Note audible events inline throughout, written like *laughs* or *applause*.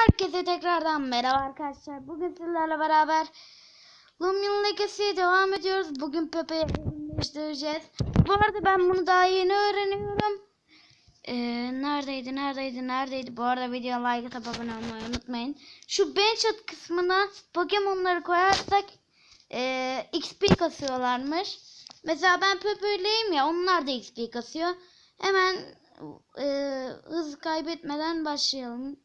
Herkese tekrardan merhaba arkadaşlar. Bugün sizlerle beraber Lumion Legacy'ye devam ediyoruz. Bugün Pepe'yi değiştireceğiz. Bu arada ben bunu daha yeni öğreniyorum. Ee, neredeydi, neredeydi, neredeydi? Bu arada video like atıp abone olmayı unutmayın. Şu Benchot kısmına Pokemon'ları koyarsak ee, XP kasıyorlarmış. Mesela ben Pepe'leyim ya onlar da XP kasıyor. Hemen ee, hız kaybetmeden başlayalım.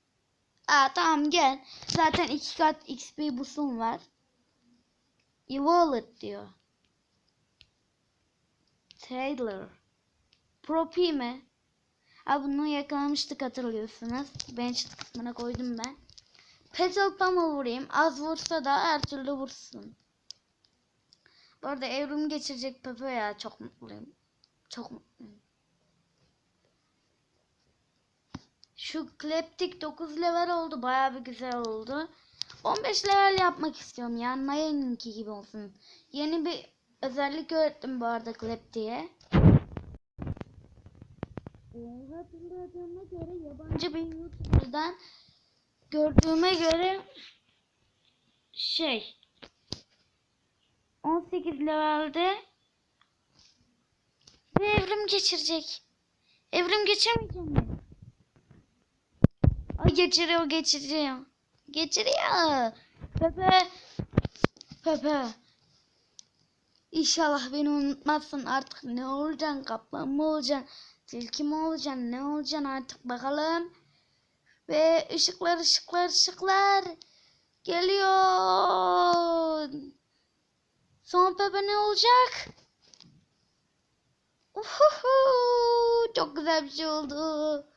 Aa tamam gel. Zaten iki kat XP busum var. Evolved diyor. Taylor. Propi mi? Ha bunu yakalamıştık hatırlıyorsunuz. Bench kısmına koydum ben. Petal Pummel vurayım. Az vursa da her türlü vursun. Bu arada evrim geçirecek Pepe ya. Çok mutluyum. Çok mutluyum. Şu kleptik 9 level oldu. Bayağı bir güzel oldu. 15 level yapmak istiyorum. Yani Nayan'ınki gibi olsun. Yeni bir özellik öğrettim bu arada kleptiğe. Hatırladığıma göre yabancı bir YouTuber'dan gördüğüme göre şey 18 levelde bir evrim geçirecek. Evrim geçemeyeceğim mi? Geçiriyor geçiriyor. Geçiriyor. Pepe. Pepe. İnşallah beni unutmazsın artık ne olacaksın kaplan mı olacaksın tilki mi olacaksın ne olacaksın artık bakalım. Ve ışıklar ışıklar ışıklar geliyor. Son Pepe ne olacak? Uhuhu, çok güzel bir şey oldu.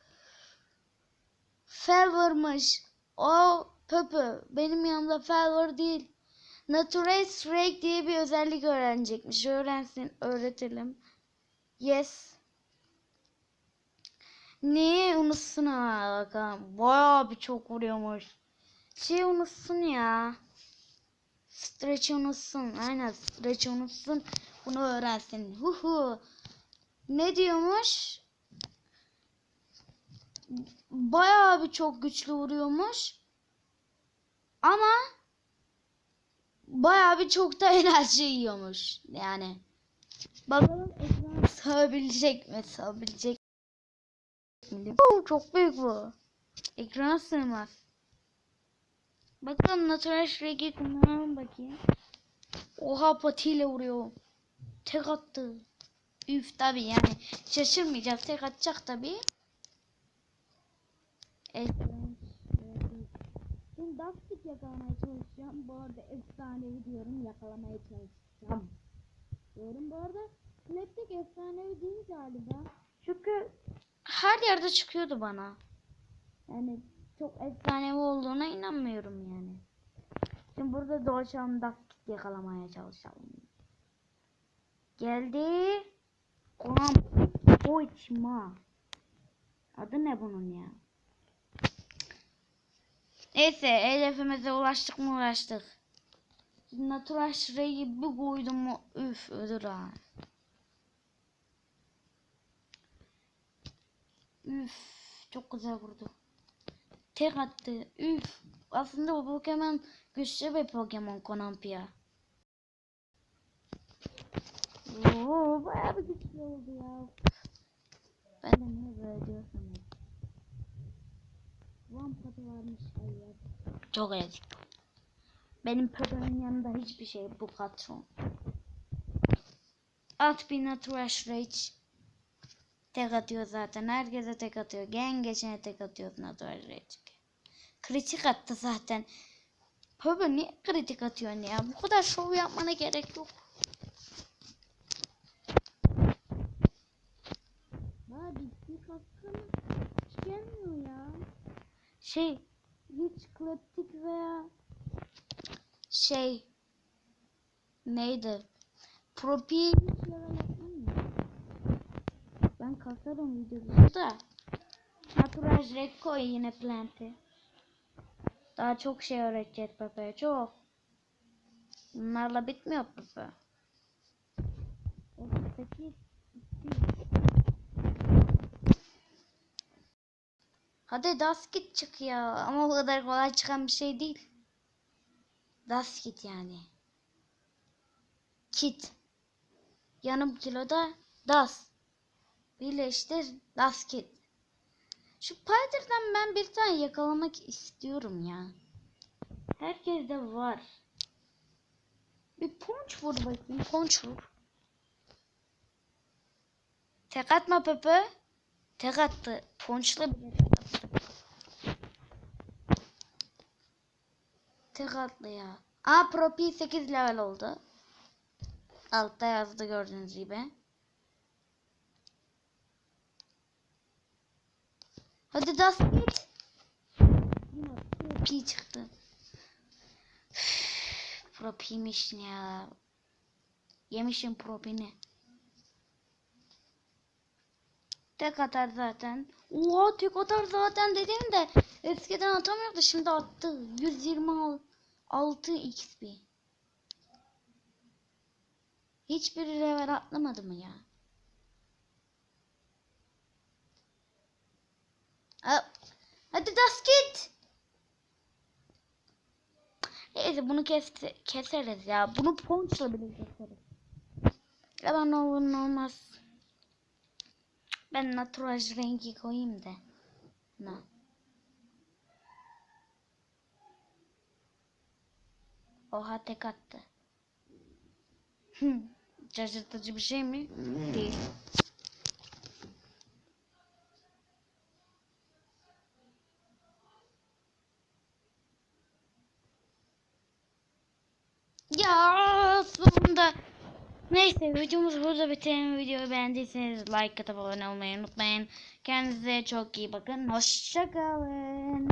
Felver'mış. O Pepe. Benim yanımda Felver değil. Natural Strike diye bir özellik öğrenecekmiş. Öğrensin. Öğretelim. Yes. Neyi unutsun ha bakalım. Bayağı bir çok vuruyormuş. Şey unutsun ya. Stretch'i unutsun. Aynen stretch'i unutsun. Bunu öğrensin. Huhu. Ne diyormuş? Bayağı bir çok güçlü vuruyormuş. Ama bayağı bir çok da *laughs* enerji yiyormuş. Yani bakalım ekran sığabilecek mi? Sığabilecek mi? Oo, çok büyük bu. Ekran sığmaz. Bakalım Natural Shrek'i kullanalım bakayım. Oha patiyle vuruyor. Tek attı. Üf tabi yani şaşırmayacağız. Tek atacak tabi. Ekran Şimdi Dustic yakalamaya çalışacağım. Bu arada efsanevi diyorum yakalamaya çalışacağım. Diyorum bu arada Slapstick efsanevi değil galiba. Çünkü her yerde çıkıyordu bana. Yani çok efsanevi olduğuna inanmıyorum yani. Şimdi burada dolaşalım Dustic yakalamaya çalışalım. Geldi. Konam. Koçma. Adı ne bunun ya? Neyse hedefimize ulaştık mı ulaştık. Natural şurayı bir koydum mu üf ödür ha. Üf çok güzel vurdu. Tek attı üf. Aslında bu Pokemon güçlü bir Pokemon Konampia. Oo bayağı bir güçlü oldu ya. Ben de niye böyle diyorsam Vampatı varmış hayır. Çok ezik. Benim pöbeğimin yanında hiçbir şey bu patron. At bir natural rage. Tek atıyor zaten. Herkese tek atıyor. Gen geçene tek atıyor natural rage. Kritik attı zaten. Pöbe niye kritik atıyorsun ya? Bu kadar şov yapmana gerek yok. Abi bir kaskını hiç gelmiyor şey hiç kleptik veya şey neydi propiye Ben kasarım videoda da. Natural Rek koy yine planti. Daha çok şey öğreteceğiz Pepe'ye çok. Bunlarla bitmiyor Pepe. 38 200 Hadi Daskit çık ya. Ama o kadar kolay çıkan bir şey değil. Daskit yani. Kit. Yarım kiloda das. Birleştir Daskit. Şu Spider'dan ben bir tane yakalamak istiyorum ya. Herkeste var. Bir punç vur bakayım. Punç vur. Tek atma Pepe. Tek attı. Punçla bile tek ya. Aa Propi 8 level oldu. Altta yazdı gördüğünüz gibi. Hadi das git. Propi çıktı. Propi'ymiş ya. Yemişim Propi'ni. Tek atar zaten. Oha tek atar zaten dedim de eskiden atamıyordu şimdi attı. 126 XP. Hiçbir level atlamadı mı ya? Ha- Hadi das git. Neyse bunu kes keseriz ya. Bunu ponçla bile keseriz. Ya ben olur olmaz. Ben naturaj rengi koyayım da. Na. Oha tek attı. Hmm, Şaşırtıcı bir şey mi? Değil. Ya. Neyse videomuz burada bitelim. Videoyu beğendiyseniz like atıp abone olmayı unutmayın. Kendinize çok iyi bakın. Hoşçakalın.